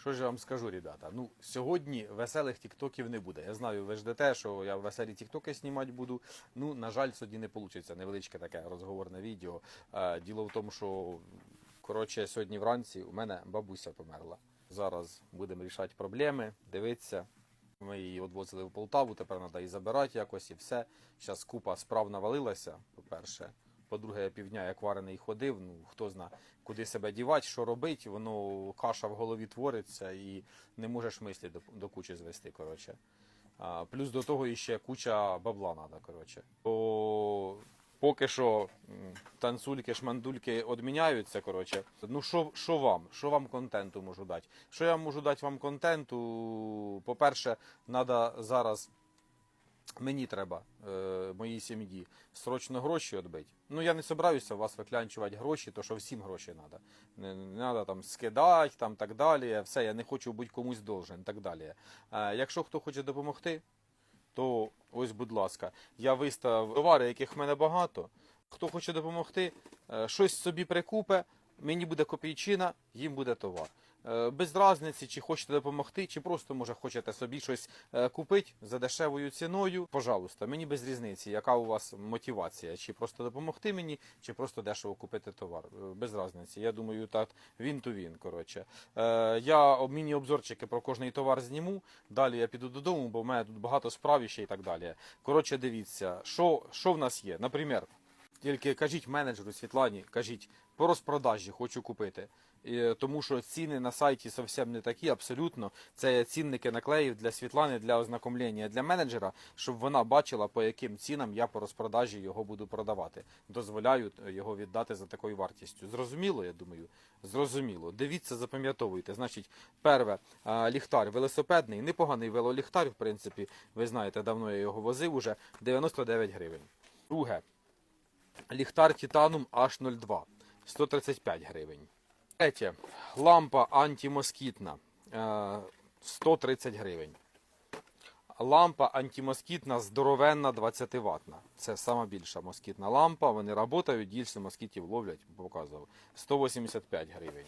Що ж я вам скажу, ребята? Ну, сьогодні веселих тіктоків не буде. Я знаю, ви ждете, що я веселі тіктоки знімати буду. Ну, на жаль, сьогодні не вийде. Невеличке таке розговорне відео. Е, Діло в тому, що коротше, сьогодні вранці у мене бабуся померла. Зараз будемо рішати проблеми, дивитися. Ми її відвозили в Полтаву, тепер треба її забирати якось і все. Зараз купа справ навалилася, по-перше. По-друге, я півдня як варений ходив, ну хто зна, куди себе дівати, що робити, воно каша в голові твориться і не можеш мислі до, до кучі звести. Коротше. А, плюс до того іще куча бабла треба. Коротше. Бо поки що танцульки, шмандульки відміняються. Коротше. Ну що вам? Що вам контенту можу дати? Що я можу дати вам контенту? По-перше, треба зараз. Мені треба, е, моїй сім'ї, срочно гроші відбити. Ну я не собираюся у вас виклянчувати гроші, то що всім гроші треба. Не, не треба там скидати, там так далі. Все, я не хочу бути комусь должен, так далі. Е, якщо хто хоче допомогти, то ось, будь ласка, я виставив товари, яких в мене багато. Хто хоче допомогти, е, щось собі прикупе, мені буде копійчина, їм буде товар. Е, Без різниці, чи хочете допомогти, чи просто може хочете собі щось е, купити за дешевою ціною. Пожалуйста, мені без різниці, яка у вас мотивація, чи просто допомогти мені, чи просто дешево купити товар. Е, Без різниці. Я думаю, так він то він. Коротше, я об- міні-обзорчики про кожний товар зніму. Далі я піду додому, бо в мене тут багато справ ще і так далі. Коротше, дивіться, що, що в нас є. Наприклад, тільки кажіть менеджеру Світлані, кажіть по розпродажі хочу купити. І, тому що ціни на сайті зовсім не такі, абсолютно. Це цінники наклеїв для Світлани для ознакомлення для менеджера, щоб вона бачила, по яким цінам я по розпродажі його буду продавати. Дозволяю е, його віддати за такою вартістю. Зрозуміло, я думаю. Зрозуміло. Дивіться, запам'ятовуйте. Значить, перше, ліхтар велосипедний, непоганий велоліхтар, в принципі, ви знаєте, давно я його возив уже 99 гривень. Друге, ліхтар Титанум H02 135 гривень. Третє. Лампа антимоскітна е, 130 гривень. Лампа антимоскітна здоровенна 20 ватна. Це сама більша москітна лампа. Вони працюють, дійсно москітів ловлять, показував. 185 гривень.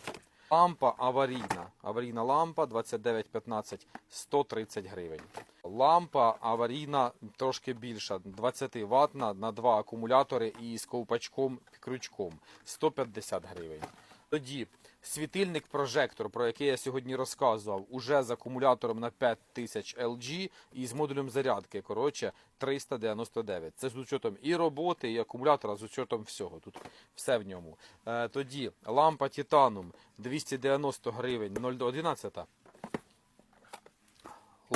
Лампа аварійна. Аварійна лампа 2915 130 гривень. Лампа аварійна трошки більша, 20 ватна на два акумулятори і з ковпачком крючком 150 гривень. Тоді світильник прожектор, про який я сьогодні розказував, уже з акумулятором на 5000 LG і з модулем зарядки, коротше, 399. Це з учетом і роботи, і акумулятора, з учетом всього. Тут все в ньому. Е, тоді лампа Титанум 290 гривень 0,11.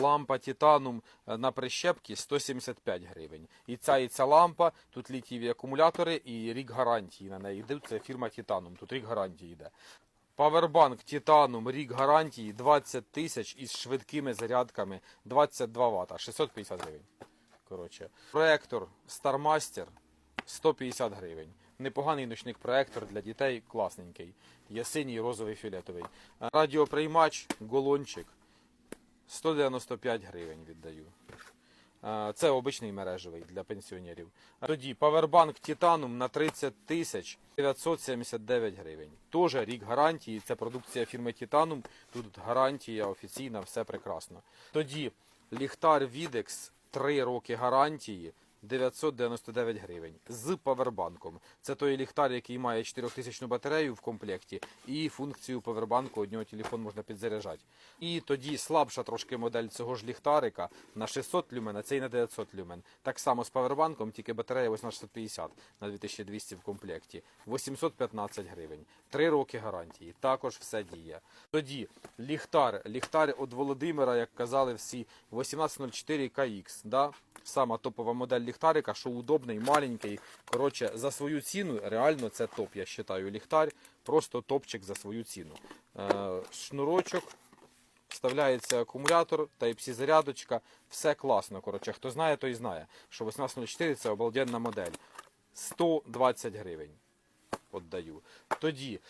Лампа Титанум е, на прищепці 175 гривень. І ця і ця лампа, тут літієві акумулятори і рік гарантії на неї. Це фірма Титанум, тут рік гарантії йде. Павербанк Титанум, рік гарантії 20 тисяч із швидкими зарядками 22 Вт, 650 гривень. Коротше. Проектор StarMaster 150 гривень. Непоганий ночник проектор для дітей, класненький. Є синій, розовий, фіолетовий. Радіоприймач, голончик 195 гривень віддаю. Це обичний мережевий для пенсіонерів. Тоді павербанк Титанум на 30 тисяч 979 гривень. Тоже рік гарантії. Це продукція фірми Титанум. Тут гарантія офіційна, все прекрасно. Тоді ліхтар Videx 3 роки гарантії. 999 гривень з павербанком. Це той ліхтар, який має 4000 батарею в комплекті, і функцію павербанку одного телефон можна підзаряджати. І тоді слабша трошки модель цього ж ліхтарика на 600 люмен, а цей на 900 люмен. Так само з павербанком, тільки батарея 850 на 2200 в комплекті. 815 гривень. Три роки гарантії. Також все діє. Тоді ліхтар, ліхтар від Володимира, як казали всі, 1804 KX. Да? Сама топова модель ліхтарика, що удобний, маленький. Коротше, за свою ціну, реально це топ, я вважаю, ліхтар. Просто топчик за свою ціну. Е, шнурочок. Вставляється акумулятор, Type-C зарядочка, все класно. Коротше, хто знає, той знає, що 1804 це обалденна модель. 120 гривень. Отдаю. Тоді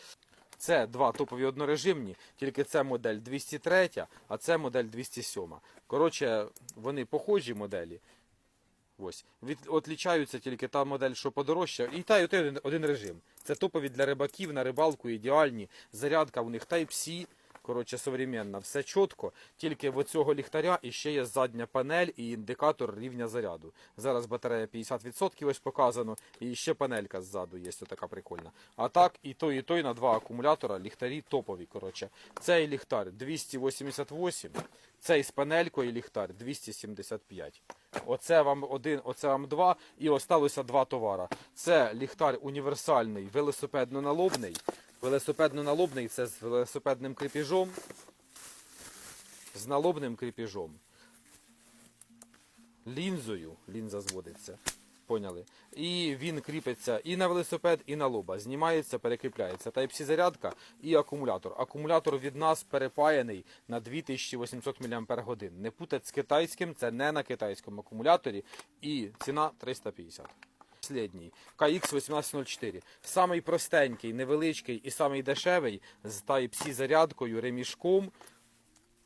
це два топові однорежимні, тільки це модель 203, а це модель 207. Коротше, вони похожі моделі. Ось. Від, отлічаються тільки та модель, що подорожча, і та, й один, один режим. Це топові для рибаків на рибалку, ідеальні. Зарядка у них Type-C. Коротше, современна, все чітко. Тільки в цього ліхтаря іще є задня панель і індикатор рівня заряду. Зараз батарея 50% ось показано, і ще панелька ззаду є, така прикольна. А так, і той, і той на два акумулятора ліхтарі топові. Коротше. Цей ліхтар 288, цей з панелькою ліхтар 275. Оце вам один, оце вам два, і осталося два товара. Це ліхтар універсальний, велосипедно-налобний. Велосипедно-налобний це з велосипедним кріпіжом, з налобним кріпіжом, лінзою, лінза зводиться. Поняли? І він кріпиться і на велосипед, і на лоба. Знімається, перекріпляється. Type-C зарядка і акумулятор. Акумулятор від нас перепаяний на 2800 мАч. Не путать з китайським, це не на китайському акумуляторі. І ціна 350. Послідній KX1804. Самий простенький, невеличкий і самий дешевий з Type-C зарядкою, ремішком,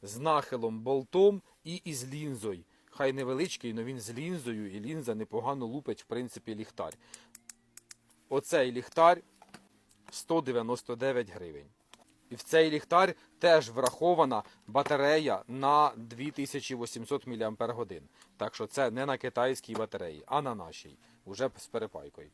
з нахилом болтом і із лінзою. Хай невеличкий, але він з лінзою, і лінза непогано лупить, в принципі, ліхтар. Оцей ліхтар 199 гривень. І в цей ліхтар теж врахована батарея на 2800 мАч. Так що це не на китайській батареї, а на нашій, уже з перепайкою.